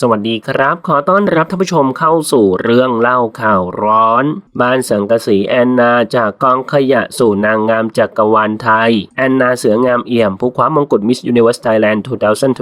สวัสดีครับ ขอต้อนรับท่านผู้ชมเข้าสู่เรื่องเล่าข่าวร้อน บ้านสังกสีแอนนาจากกองขยะสู่นางงามจักรวาลไทย แอนนาเสืองามเอี่ยม ผู้คว้ามงกุฎมิสยูนิเวอร์สไทยแลนด์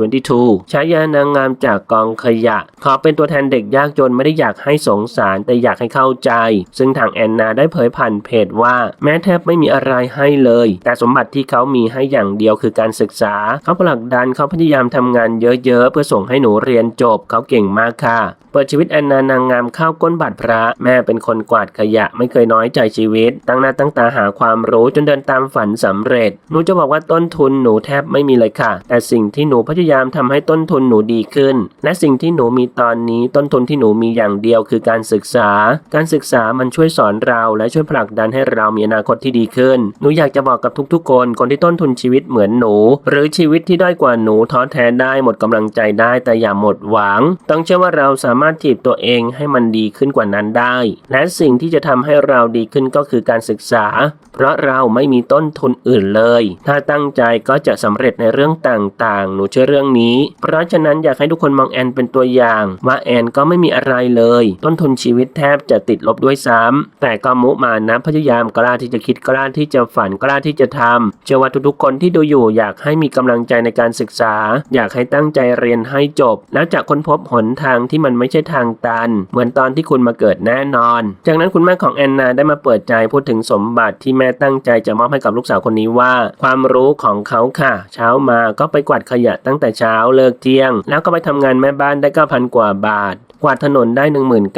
2022 ฉายานางงามจากกองขยะ ขอเป็นตัวแทนเด็กยากจนไม่ได้อยากให้สงสาร แต่อยากให้เข้าใจ ซึ่งทางแอนนาได้เผยผ่านเพจว่าแม้แทบไม่มีอะไรให้เลย แต่สมบัติที่เขามีให้อย่างเดียวคือการศึกษา เขาผลักดันเขาพยายามทำงานเยอะๆเพื่อส่งให้หนูเรียนจบเขาเก่งมากค่ะ เปิดชีวิตแอนนานางงามเข้าก้นบาทพระ แม่เป็นคนกวาดขยะไม่เคยน้อยใจชีวิต ตั้งหน้าตั้งตาหาความรู้จนเดินตามฝันสำเร็จ หนูจะบอกว่าต้นทุนหนูแทบไม่มีเลยค่ะ แต่สิ่งที่หนูพยายามทำให้ต้นทุนหนูดีขึ้น และสิ่งที่หนูมีตอนนี้ต้นทุนที่หนูมีอย่างเดียวคือการศึกษา การศึกษามันช่วยสอนเราและช่วยผลักดันให้เรามีอนาคตที่ดีขึ้น หนูอยากจะบอกกับทุกๆ คน คนที่ต้นทุนชีวิตเหมือนหนู หรือชีวิตที่ด้อยกว่าหนูท้อแท้ได้หมดกำลังใจได้แต่อย่าหมดหวังต้องเชื่อว่าเราสามารถถีบตัวเองให้มันดีขึ้นกว่านั้นได้ และสิ่งที่จะทำให้เราดีขึ้นก็คือการศึกษา เพราะเราไม่มีต้นทุนอื่นเลย ถ้าตั้งใจก็จะสำเร็จในเรื่องต่างๆ หนูเชื่อเรื่องนี้ เพราะฉะนั้นอยากให้ทุกคนมองแอนเป็นตัวอย่าง ว่าแอนก็ไม่มีอะไรเลย ต้นทุนชีวิตแทบจะติดลบด้วยซ้ำแต่ก็มุมานะพยายามกล้าที่จะคิดกล้าที่จะฝันกล้าที่จะทำเชื่อว่าทุกๆคนที่ดูอยู่อยากให้มีกำลังใจในการศึกษา อยากให้ตั้งใจเรียนให้จบ แล้วจะค้นพบหนทางที่มันไม่ใช่ทางตัน เหมือนตอนที่คุณมาเกิดแน่นอน จากนั้นคุณแม่ของแอนนาได้มาเปิดใจพูดถึงสมบัติที่แม่ตั้งใจจะมอบให้กับลูกสาวคนนี้ว่า ความรู้ของเขาค่ะ เช้ามาก็ไปกวาดขยะตั้งแต่เช้าเลิกเที่ยง แล้วก็ไปทำงานแม่บ้านได้9,000กว่าบาท วาดถนนได้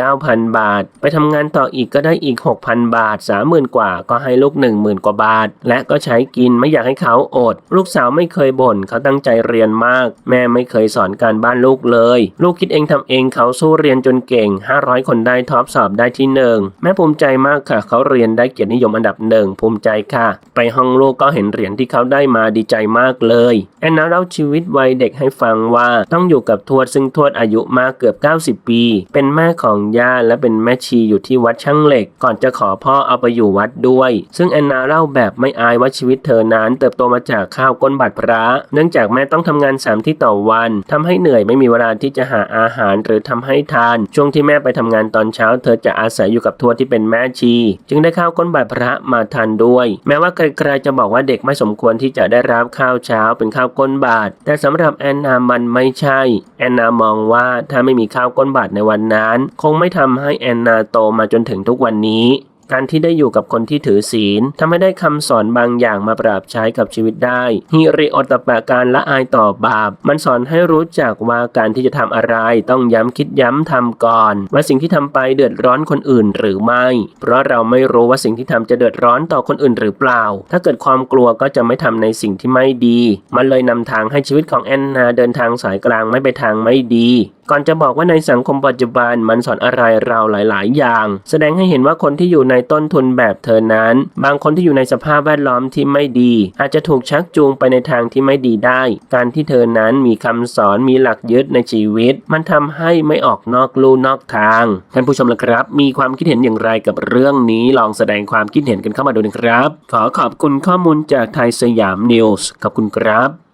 19,000 บาท ไปทำงานต่ออีกก็ได้อีก 6,000 บาท 30,000 กว่าก็ให้ลูก 10,000 กว่าบาท และก็ใช้กินไม่อยากให้เขาอด ลูกสาวไม่เคยบ่นเขาตั้งใจเรียนมาก แม่ไม่เคยสอนการบ้านลูกเลย ลูกคิดเองทำเองเขาสู้เรียนจนเก่ง 500 คนได้ท็อปสอบได้ที่หนึ่งแม่ภูมิใจมากค่ะ เขาเรียนได้เกียรตินิยมอันดับหนึ่งภูมิใจค่ะ ไปห้องลูกก็เห็นเหรียญที่เขาได้มาดีใจมากเลยแอนนาเล่าชีวิตวัยเด็กให้ฟังว่าต้องอยู่กับทวดซึ่งทวดอายุมากเกือบ 90 ปีเป็นแม่ของย่าและเป็นแม่ชีอยู่ที่วัดช่างเหล็ก ก่อนจะขอพ่อเอาไปอยู่วัดด้วย ซึ่งแอนนาเล่าแบบไม่อายว่าชีวิตเธอนั้น เติบโตมาจากข้าวก้นบาทพระ เนื่องจากแม่ต้องทำงานสามที่ต่อวันทำให้เหนื่อยไม่มีเวลาที่จะหาอาหารหรือทำให้ทาน ช่วงที่แม่ไปทำงานตอนเช้า เธอจะอาศัยอยู่กับทวดที่เป็นแม่ชี จึงได้ข้าวก้นบาทพระมาทานด้วย แม้ว่าไกลๆจะบอกว่าเด็กไม่สมควรที่จะได้รับข้าวเช้าเป็นข้าวก้นบาท แต่สำหรับแอนนามันไม่ใช่ แอนนามองว่าถ้าไม่มีข้าวก้นบาทในวันนั้น คงไม่ทำให้แอนนาโตมาจนถึงทุกวันนี้การที่ได้อยู่กับคนที่ถือศีลทำให้ได้คำสอนบางอย่างมาปรับใช้กับชีวิตได้ฮิริโอตปะการละอายต่อบาป มันสอนให้รู้จักว่าการที่จะทำอะไร ต้องย้ำคิดย้ำทำก่อน ว่าสิ่งที่ทำไปเดือดร้อนคนอื่นหรือไม่ เพราะเราไม่รู้ว่าสิ่งที่ทำจะเดือดร้อนต่อคนอื่นหรือเปล่า ถ้าเกิดความกลัวก็จะไม่ทำในสิ่งที่ไม่ดี มันเลยนำทางให้ชีวิตของแอนนาเดินทางสายกลางไม่ไปทางไม่ดี ก่อนจะบอกว่าในสังคมปัจจุบันมันสอนอะไรเราหลาย ๆ อย่าง แสดงให้เห็นว่าคนที่อยู่ในต้นทุนแบบเธอนั้น บางคนที่อยู่ในสภาพแวดล้อมที่ไม่ดี อาจจะถูกชักจูงไปในทางที่ไม่ดีได้ การที่เธอนั้นมีคำสอนมีหลักยึดในชีวิต มันทำให้ไม่ออกนอกลู่นอกทางท่านผู้ชมละครับ มีความคิดเห็นอย่างไรกับเรื่องนี้ลองแสดงความคิดเห็นกันเข้ามาดูนะครับ ขอขอบคุณข้อมูลจากไทยสยามนิวส์ขอบคุณครับ